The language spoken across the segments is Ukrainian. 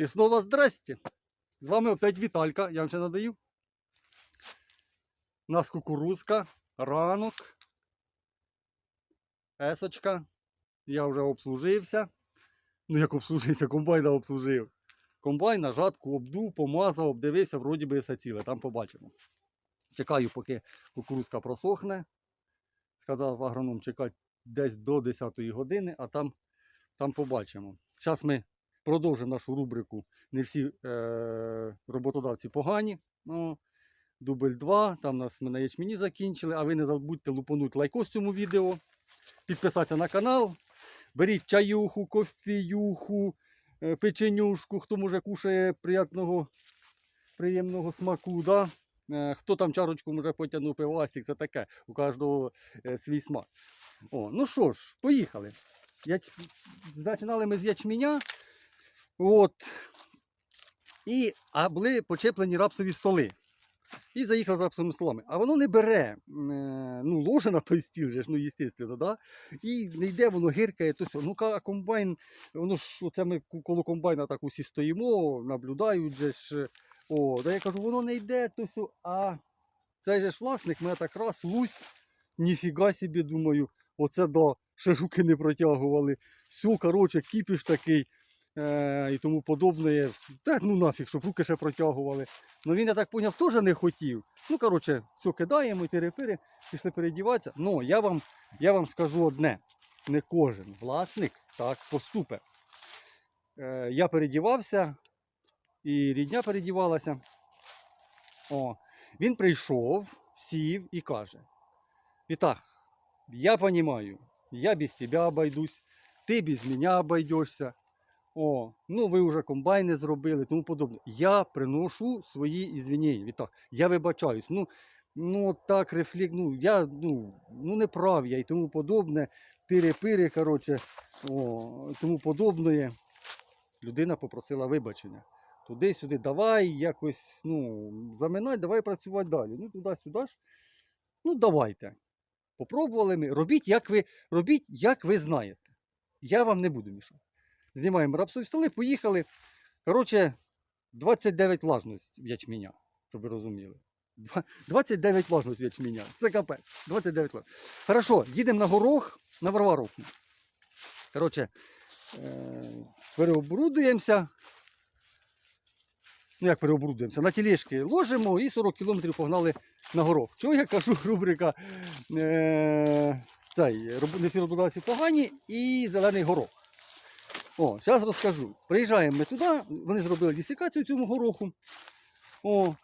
І знову здрасте. З вами опять Віталька, я вам ще надаю. У нас кукурузка, ранок, есочка. Я вже обслужився. Ну, як обслужився, комбайна обслужив. Комбайна, жатку обдув, помазав, обдивився, вроді би все ціле, там побачимо. Чекаю, поки кукурузка просохне. Сказав агроном чекати десь до 10 години, а там, там побачимо. Зараз ми продовжимо нашу рубрику. Не всі е, роботодавці погані. Ну, дубль 2. Там нас ми на ячмені закінчили. А ви не забудьте лупанути лайкос цьому відео, підписатися на канал. Беріть чаюху, кофіюху, е, печенюшку, хто може кушає приятного, приємного смаку. Да? Е, Хто там чарочку може потягнув пивасик, це таке. У кожного е, свій смак. О, ну що ж, поїхали. Яч... Починали ми з ячменя. От. І, а були почеплені рапсові столи. І заїхав з рапсовими столами. А воно не бере. е, Ну, ложе на той стіл, же ж, ну, звісно, да? І не йде, воно гиркає, то все. Ну, ка- комбайн, воно ж, оце ми коло комбайна так усі стоїмо, наблюдають же ж. О, да я кажу, воно не йде, то все. А цей же ж власник мене так раз лусь, ніфіга собі, думаю, оце да, ще руки не протягували. Все, коротше, кіпіш такий е, і тому подобне. Та ну нафіг, щоб руки ще протягували. Ну він, я так поняв, теж не хотів. Ну, коротше, все кидаємо, тири-пири, пішли передіватися. Ну, я вам, я вам скажу одне: не кожен власник так поступе. Е, я передівався, і рідня передівалася. О, він прийшов, сів і каже: Вітах, я розумію, я без тебе обойдусь, ти без мене обойдешся. О, ну ви вже комбайни зробили, тому подобне. Я приношу свої ізвинення. Вітак, я вибачаюсь. Ну, ну так, рефлект, ну я ну, ну не прав я і тому подобне. Пири-пири, коротше, о, тому подобне. Людина попросила вибачення. Туди-сюди, давай якось ну, заминай, давай працювати далі. Ну, туди-сюди ж. Ну, давайте. Попробували ми. Робіть, як ви, робіть, як ви знаєте. Я вам не буду мішати. Знімаємо рапсові столи, поїхали. Коротше, 29 влажність ячменя, щоб ви розуміли. Два- 29 влажність ячменя. Це капець. 29 влажність. Хорошо, їдемо на горох, на Варваровку. Коротше, е- переоборудуємося. Ну, як переоборудуємося? На тележки ложимо і 40 кілометрів погнали на горох. Чого я кажу, рубрика е- цей, не всі роботодавці погані і зелений горох. О, зараз розкажу. Приїжджаємо ми туди, вони зробили дісікацію цьому гороху. О,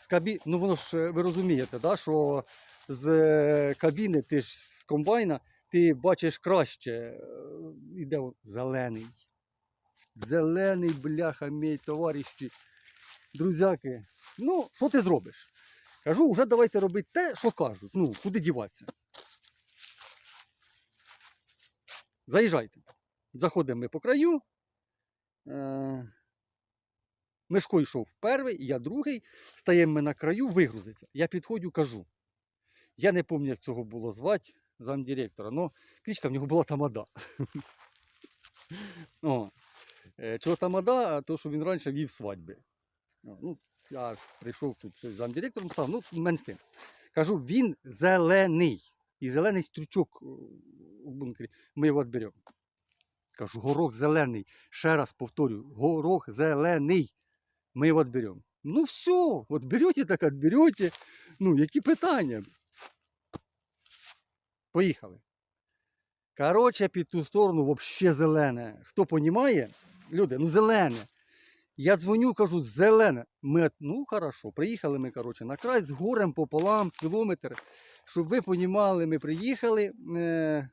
з кабі... Ну воно ж е, ви розумієте, да, що з е, кабіни, ти ж з комбайна, ти бачиш краще. е, Іде он зелений. Зелений бляха, мій товариші, друзяки. Ну, що ти зробиш? Кажу, вже давайте робити те, що кажуть. Ну, куди діватися. Заїжджайте. Заходимо ми по краю. Е, Мишко йшов перший, я другий. Стаємо ми на краю, вигрузиться. Я підходжу, кажу. Я не пам'ятаю, як цього було звати замдиректора, але кличка в нього була Тамада. О, е, чого Тамада? То, що він раніше вів свадьби. Ну, я прийшов тут щось замдиректором, став, ну, менш тим. Кажу, він зелений. І зелений стручок у бункері. Ми його відберемо. Кажу, горох зелений. Ще раз повторю, горох зелений. Ми його відберемо. Ну все, от берете, так відберете. Ну, які питання? Поїхали. Коротше, під ту сторону взагалі зелене. Хто понімає? Люди, ну зелене. Я дзвоню, кажу, зелене. Ми, ну хорошо, приїхали ми, коротше, на край з горем пополам, кілометр. Щоб ви понімали, ми приїхали е,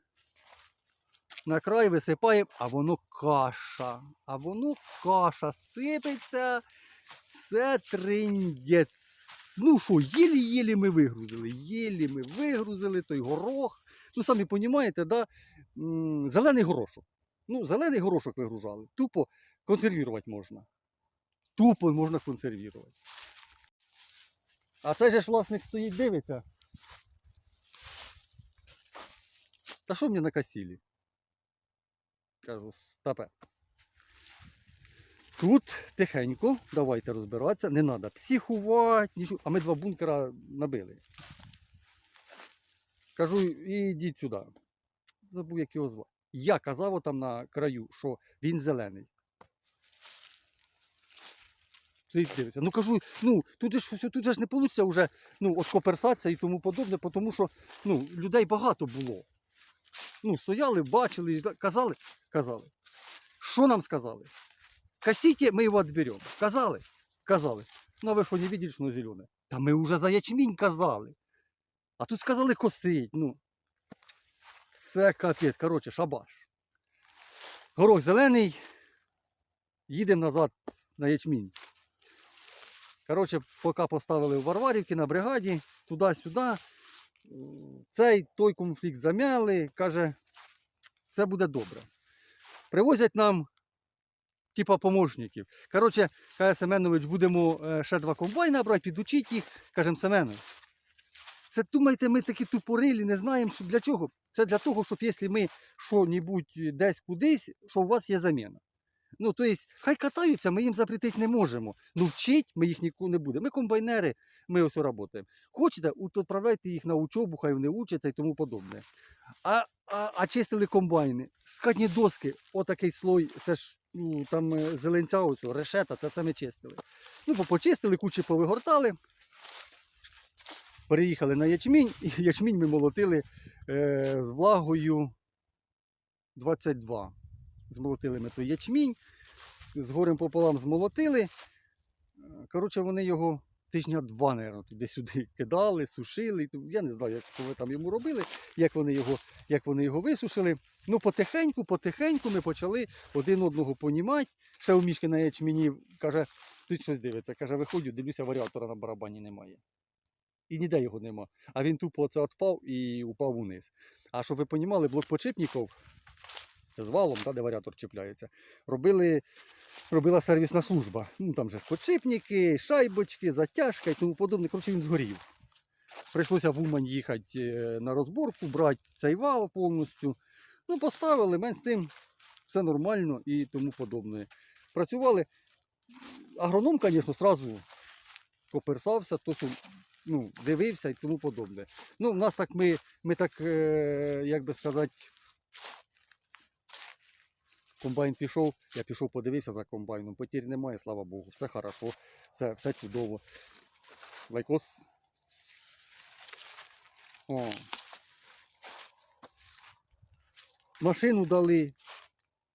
на край висипаємо, а воно каша. А воно каша сипеться. Це триндець. Ну що, єлі-єлі ми вигрузили. Єлі ми вигрузили той горох. Ну, самі розумієте, да? зелений горошок. Ну, зелений горошок вигружали. Тупо консервувати можна. Тупо можна консервувати. А же ж власник стоїть, дивиться. Та що мені накосили? Кажу, стопе. Тут тихенько, давайте розбиратися, не треба психувати, нічого. А ми два бункера набили. Кажу, ідіть сюди. Забув, як його звати. Я казав там на краю, що він зелений. Дивиться. Ну кажу, ну тут же ж тут же ж не вийде вже ну, от коперсація і тому подобне, тому що ну, людей багато було. Ну, стояли, бачили, казали, казали. Що нам сказали? Косите, мы его отберем. Казали? Казали. Ну, а ви що не видели, що воно зелене? Та ми вже за ячмінь казали. А тут сказали косить. Ну. Це капець. Коротше, шабаш. Горох зелений. Їдемо назад на ячмінь. Коротше, поки поставили в Варварівці на бригаді, туди-сюди. М, Цей той конфлікт замяли, каже, все буде добре. Привозять нам типа помощників. Коротше, каже Семенович, будемо е, ще два комбайна брати, підучити їх. Кажемо, Семенович, це думаєте, ми такі тупорилі, не знаємо, що для чого. Це для того, щоб якщо ми що-небудь десь кудись, що у вас є заміна. Ну, тобто, хай катаються, ми їм запретити не можемо. Ну, вчить ми їх ніколи не будемо. Ми комбайнери, ми ось працюємо. Хочете, відправляйте їх на учобу, хай вони учаться і тому подобне. А, а, а чистили комбайни, скатні доски, отакий слой, це ж ну, там е, зеленця оцього, решета, це ми чистили. Ну, почистили, кучі повигортали. Переїхали на ячмінь, і ячмінь ми молотили е, з влагою 22. Змолотили ми той ячмінь, з горем пополам змолотили. Коротше, вони його тижня два, мабуть, туди-сюди кидали, сушили. Я не знаю, як ви там йому робили, як вони його, як вони його висушили. Ну, потихеньку, потихеньку ми почали один одного понімати. Ще у мішки на ячмені каже, тут щось дивиться. Каже, виходжу, дивлюся, варіатора на барабані немає. І ніде його нема. А він тупо це відпав і упав униз. А щоб ви понімали, блок почепників з валом, та, де варіатор чіпляється, робили, робила сервісна служба. Ну, там же подшипники, шайбочки, затяжка і тому подобне. Коротше, він згорів. Прийшлося в Умань їхати е, на розборку, брати цей вал повністю. Ну, поставили, менш з тим, все нормально і тому подобне. Працювали. Агроном, звісно, одразу коперсався, то ну, дивився і тому подобне. Ну, в нас так ми, ми так, е, як би сказати, комбайн пішов, я пішов, подивився за комбайном. Потір немає, слава Богу, все хорошо, все, все чудово. Лайкос. О. Машину дали.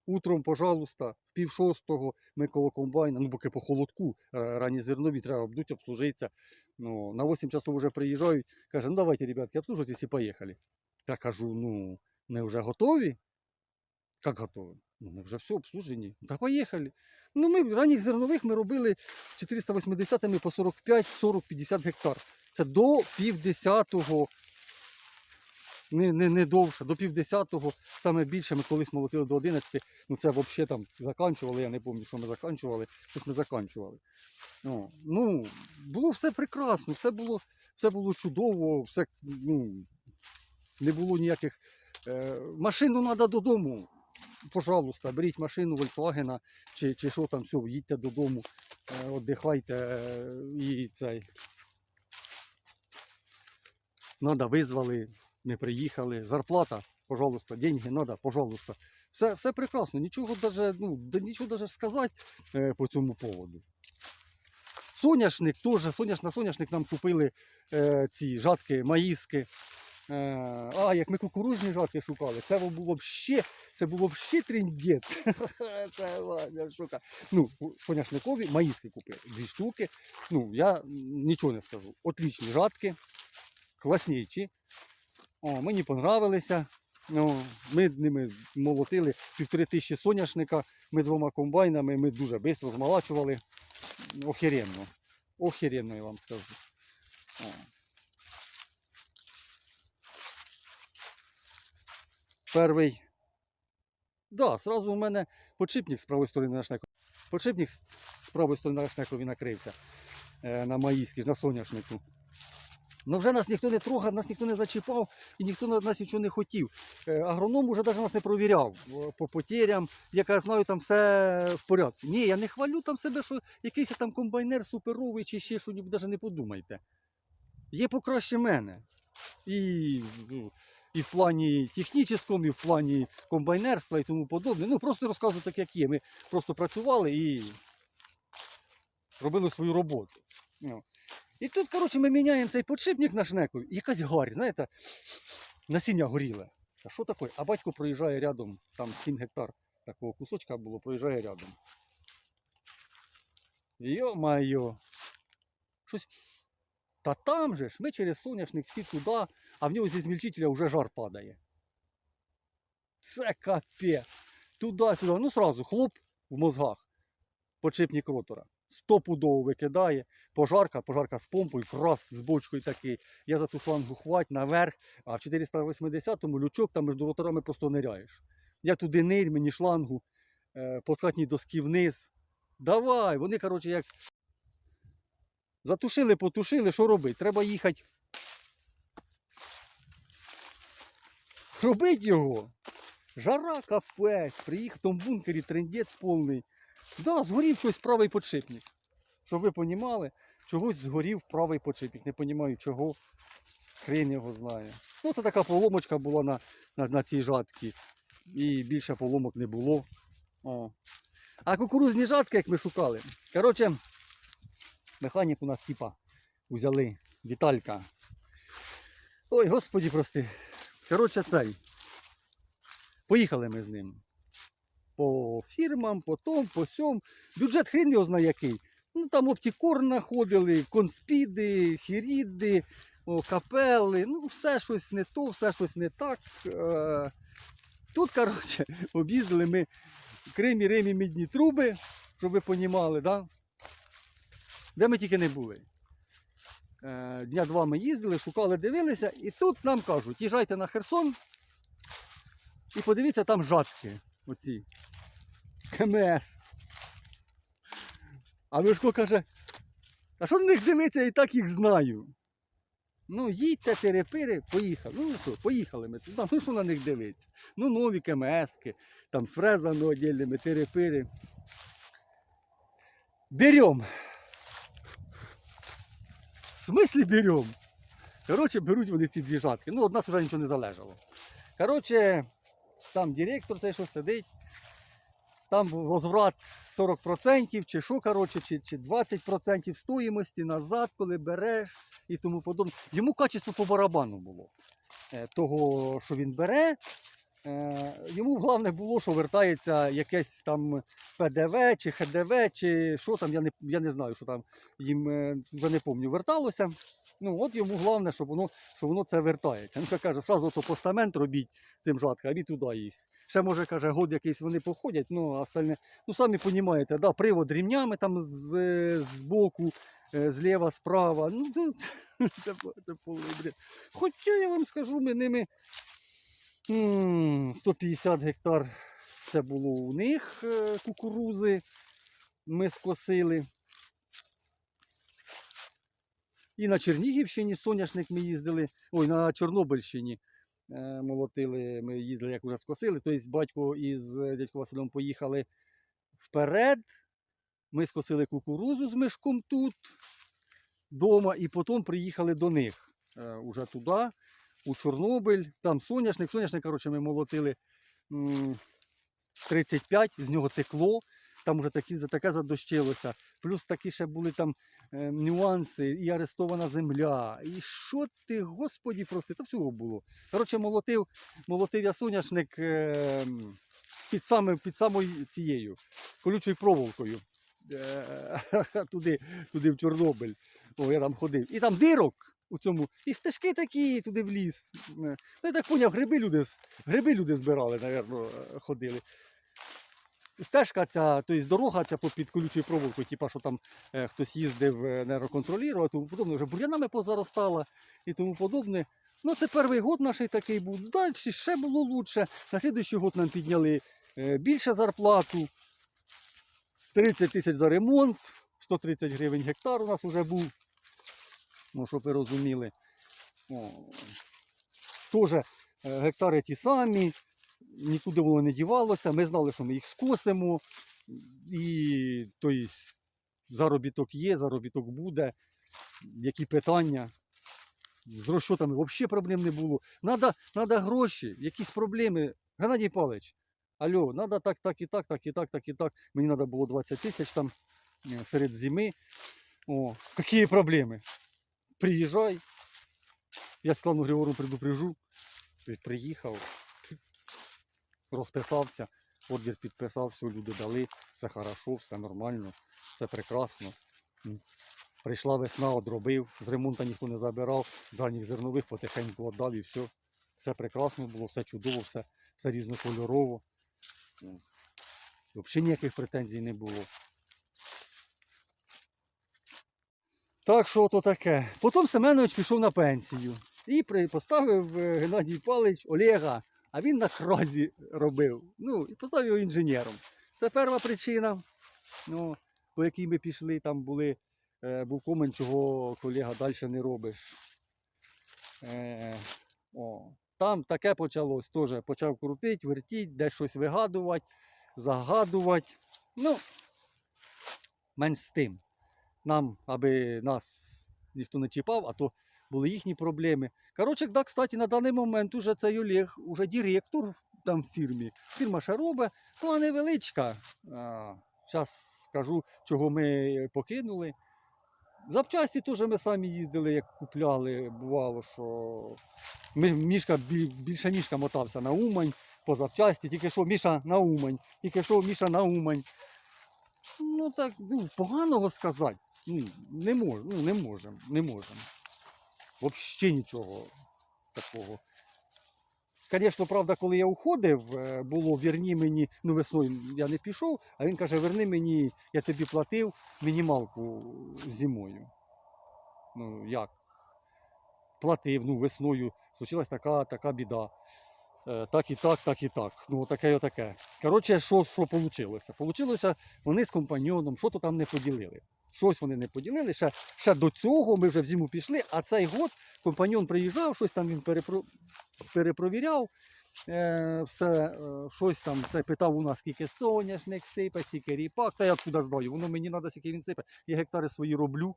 Утром, пожалуйста, в пів шостого ми коло комбайна, ну поки по холодку, е, ранні зернові, треба обдуть, обслужитися. Ну, на 8 часов вже приїжджають, каже, ну давайте, ребятки, обслуживайтесь і поїхали. Я кажу, ну, ми вже готові? Як готові? Ну, ми вже все обслужені. Та поїхали. Ну, ми ранніх зернових ми робили 480-ми по 45, 40, 50 гектар. Це до півдесятого, не, не, не довше, до півдесятого, саме більше ми колись молотили до 11. Ну це взагалі там заканчували, я не пам'ятаю, що ми заканчували, щось ми заканчували. Ну, ну, було все прекрасно, все було, все було чудово, все, ну, не було ніяких. Е, машину треба додому. Пожалуйста, беріть машину Volkswagen чи, чи що там, все, їдьте додому, е, віддихайте е, і цей. Надо, визвали, ми приїхали. Зарплата, пожалуйста, деньги надо, пожалуйста. Все, все прекрасно, нічого даже, ну, нічого даже сказати е, по цьому поводу. Соняшник теж, соняш, на соняшник нам купили е, ці жатки, маїски. Е, а, як ми кукурузні жатки шукали, це було ще, це було ще тріндець. Це ладно, шука. Ну, соняшникові маїски купили. Дві штуки. Ну, я нічого не скажу. Отлічні жатки, класнічі. О, мені понравилися. Ну, ми ними молотили півтори тисячі соняшника. Ми двома комбайнами, ми дуже швидко змалачували. Охеренно. Охеренно, я вам скажу. О. Перший. Да, сразу у мене подшипник з правої сторони на шнеку. Подшипник з правої сторони шнекові накрився. Е, на маїській, на соняшнику. Ну вже нас ніхто не трогав, нас ніхто не зачіпав і ніхто на нас нічого не хотів. Е, Агроном вже навіть нас не провіряв по потерям, яка знаю, там все в порядку. Ні, я не хвалю там себе, що якийсь там комбайнер суперовий чи ще що навіть не подумайте. Є покраще мене. І, ну, і в плані технічному, і в плані комбайнерства і тому подобне. Ну, просто розказую так, як є. Ми просто працювали і робили свою роботу. Ну. І тут, коротше, ми міняємо цей подшипник на шнеку, якась гарь, знаєте, насіння горіле. А що таке? А батько проїжджає рядом, там 7 гектар такого кусочка було, проїжджає рядом. Йо-майо. Щось. Та там же ж, ми через соняшник всі туди, а в нього зі змільчителя вже жар падає. Це капець. Туди-сюди. Ну, сразу хлоп в мозгах. Подшипник ротора. Стопудово викидає. Пожарка, пожарка з помпою, крас з бочкою такий. Я за ту шлангу хвать наверх, а в 480-му лючок там між роторами просто ниряєш. Я туди нирь, мені шлангу, е, по хатній доски вниз. Давай, вони, коротше, як затушили, потушили, що робити? Треба їхати. Робить його. Жара капець, приїхав в тому бункері трендець повний. Да, згорів щось правий подшипник. Щоб ви понімали, чогось згорів правий подшипник. Не розумію чого. Хрен його знає. Ну, це така поломочка була на, на, на цій жатці. І більше поломок не було. О. А кукурузні жатки, як ми шукали. Коротше, механік у нас типа взяли. Віталька. Ой, господі прости. Коротше, цей. Поїхали ми з ним. По фірмам, по том, по сьом. Бюджет хрен його знає який. Ну там оптікор знаходили, конспіди, хіріди, капели, ну все щось не то, все щось не так. Е, Тут, коротше, об'їздили ми Кримі, Римі, мідні труби, щоб ви понімали, да? де ми тільки не були. Е, Дня два ми їздили, шукали, дивилися, і тут нам кажуть, їжджайте на Херсон і подивіться там жатки. Оці. КМС. А Мишко каже, а що на них дивиться, і так їх знаю. Ну, їдьте, терепири, поїхали. Ну що, поїхали ми туди. Ну що на них дивитися? Ну, нові КМСки, там з фрезами отдільними, терепири. Берем. Смислі берем? Коротше, беруть вони ці дві жатки. Ну, від нас вже нічого не залежало. Коротше, там директор цей, що сидить, там возврат 40% чи що, коротше, чи, чи 20% стоїмості назад, коли береш і тому подобне. Йому качество по барабану було. Е, Того, що він бере. Е, Йому головне було, що вертається якесь там ПДВ чи ХДВ, чи що там, я не, я не знаю, що там їм е, вже не пам'ятаю, верталося. Ну, от йому головне, щоб воно, щоб воно це вертається. Він каже, зразу то постамент робіть цим жаткам і туди їх. Ще може каже, год якийсь вони походять, ну а остальне, ну самі розумієте, да, привод рівнями там з, з боку, е, зліва, справа. Ну, це, це, це бред. Хоча я вам скажу, ми ними 150 гектар це було у них е, кукурузи. Ми скосили. І на Чернігівщині соняшник ми їздили, ой, на Чорнобильщині е, молотили, ми їздили, як вже скосили. Тобто батько із е, дядько Василем поїхали вперед. Ми скосили кукурузу з мешком тут вдома, і потім приїхали до них уже туди, у Чорнобиль. Там соняшник. Соняшник, коротше, ми молотили 35, з нього текло. Там вже такі, таке задощилося. Плюс такі ще були там е, нюанси, і арестована земля. І що ти, господі, прости, та всього було. Коротше, молотив, молотив я соняшник е, під, саме, під самою цією колючою проволокою. Е, туди, туди в Чорнобиль. О, я там ходив. І там дирок у цьому. І стежки такі туди в ліс. Е, Ну, я так поняв, гриби люди, гриби люди збирали, напевно, ходили. Стежка ця, тобто дорога ця попід колючою проволокою, типа, що там е, хтось їздив е, тому подобне, вже бур'янами позаростала і тому подобне. Ну, це перший год наш такий був. Далі ще було лучше. На слідуючий год нам підняли е, більше зарплату. 30 тисяч за ремонт, 130 гривень гектар у нас вже був. Ну, щоб ви розуміли. Теж е, гектари ті самі, нікуди воно не дівалося. Ми знали, що ми їх скосимо. І тобто, заробіток є, заробіток буде. Які питання? З розчотами взагалі проблем не було. Надо, надо гроші, якісь проблеми. Геннадій Павлович, алло, надо так, так і так, так і так, так і так. Мені треба було 20 тисяч там е, серед зими. О, які проблеми? Приїжджай. Я Світлану Григору предупрежу. Приїхав, розписався, ордер підписав, все, люди дали, все хорошо, все нормально, все прекрасно. Прийшла весна, одробив, з ремонту ніхто не забирав, дальніх зернових потихеньку віддав і все. Все прекрасно було, все чудово, все, все різнокольорово. Взагалі ніяких претензій не було. Так що то таке. Потім Семенович пішов на пенсію і поставив е, Геннадій Павлович Олега, а він на кразі робив. Ну, і поставив його інженером. Це перша причина, ну, по якій ми пішли, там були, е, був комент, чого колега далі не робиш. Е, о. Там таке почалось теж. Почав крутити, вертіти, десь щось вигадувати, загадувати. Ну, менш з тим нам, аби нас ніхто не чіпав, а то були їхні проблеми. Коротше, да, кстати, на даний момент уже цей Олег, уже директор там в фірмі. Фірма ще робить, ну а невеличка. Зараз скажу, чого ми покинули. Запчасті теж ми самі їздили, як купляли. Бувало, що мішка, більше мішка мотався на Умань по запчасті, тільки що Міша на Умань, тільки що Міша на Умань. Ну так, ну, поганого сказати. Ну, не можемо, ну, не можемо, не можемо. Взагалі нічого такого. Звісно, правда, коли я уходив, е, було верні мені, ну весною я не пішов, а він каже, верни мені, я тобі платив мінімалку зимою. Ну як? Платив, ну весною случилась така, така біда. Е, Так і так, так і так. Ну, таке і отаке. Коротше, що, що вийшло? Получилося, вони з компаньоном, що то там не поділили. Щось вони не поділили. Ще, ще до цього ми вже в зиму пішли, а цей год компаньон приїжджав, щось там він перепро... перепровіряв. Е, все, е, щось там це питав у нас, скільки соняшник сипе, скільки ріпак, та я откуда знаю, воно мені треба, скільки він сипе. Я гектари свої роблю.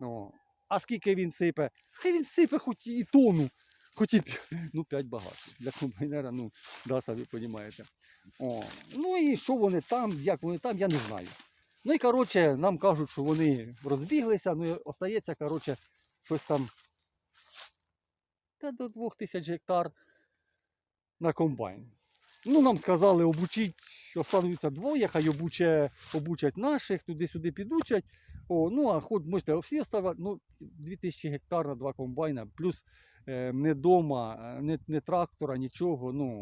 Ну, а скільки він сипе? Хай він сипе хоч і тону. Хоч і ну, 5 багато. Для комбайнера, ну, да, самі розумієте. О, ну і що вони там, як вони там, я не знаю. Ну і коротше, нам кажуть, що вони розбіглися, ну і остається, коротше, щось там та до 2000 гектар на комбайн. Ну, нам сказали, обучить, остануться двоє, хай обуче, обучать наших, туди-сюди підучать. О, ну, а хоч можете всі оставати, ну, 2000 гектар на два комбайна, плюс е, не дома, е, не, не трактора, нічого. Ну,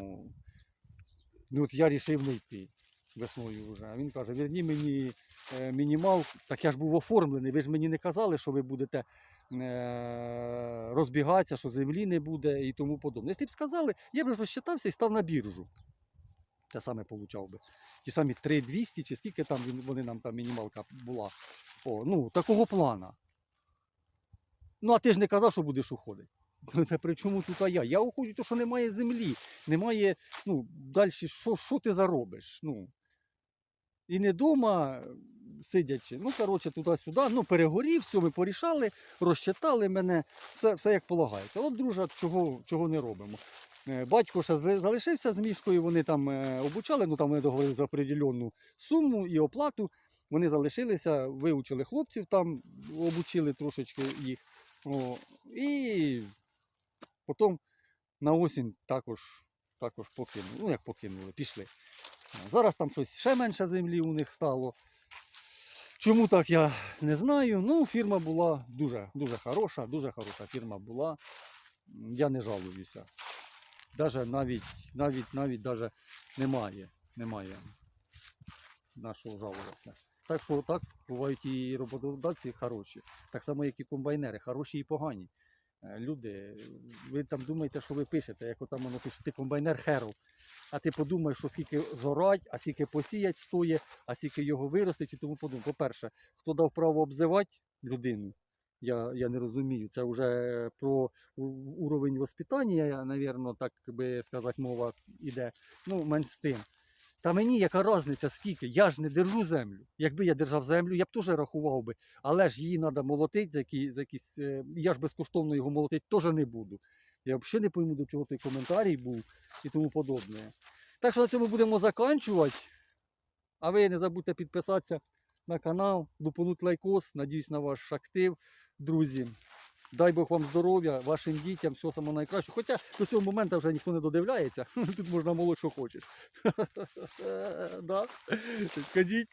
ну от я вирішив не йти весною вже. А він каже, верні мені е, мінімал, так я ж був оформлений, ви ж мені не казали, що ви будете е, розбігатися, що землі не буде і тому подобне. Якщо б сказали, я б розчитався і став на біржу. Те саме получав би. Ті самі 3200 чи скільки там вони нам там мінімалка була. О, ну, такого плана. Ну, а ти ж не казав, що будеш уходити. Ну, Та при чому тут а я? Я уходжу, тому що немає землі, немає, ну, далі, що, що ти заробиш? Ну, і не вдома сидячи. Ну, коротше, туди-сюди, ну, перегорів, все, ми порішали, розчитали мене, все, все як полагається. От, друже, чого, чого не робимо. Е, Батько ще залишився з мішкою, вони там е, обучали, ну там вони договорилися за определенну суму і оплату. Вони залишилися, вивчили хлопців там, обучили трошечки їх. О, і потім на осінь також, також покинули. Ну, як покинули, пішли. Зараз там щось ще менше землі у них стало. Чому так я не знаю. Ну, фірма була дуже, дуже хороша, дуже хороша фірма була. Я не жалуюся. Даже навіть, навіть, навіть даже немає. Немає на що жалуватися. Так що так, бувають і роботодавці хороші, так само, як і комбайнери, хороші і погані. Е, Люди, ви там думаєте, що ви пишете, як отам воно пишете комбайнер херов. А ти подумаєш, що скільки зорать, а скільки посіять стоїть, а скільки його виростить і тому подумав. По-перше, хто дав право обзивати людину, Я, я не розумію. Це вже про уровень воспитання, напевно, так би сказати, мова іде. Ну, менш з тим. Та мені яка різниця, скільки? Я ж не держу землю. Якби я держав землю, я б теж рахував би. Але ж її треба молотити за, якісь. е, Я ж безкоштовно його молотити теж не буду. Я взагалі не пойму, до чого той коментарій був і тому подобне. Так що на цьому будемо закінчувати. А ви не забудьте підписатися на канал, лупануть лайкос. Надіюсь на ваш актив, друзі. Дай Бог вам здоров'я, вашим дітям, всього самого найкращого. Хоча до цього моменту вже ніхто не додивляється. Тут можна молоть, що хочеш. Скажіть,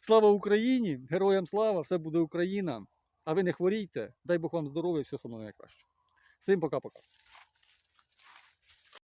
слава Україні! Героям слава! Все буде Україна! А ви не хворійте. Дай Бог вам здоров'я, всього самого найкращого. Всім пока-пока.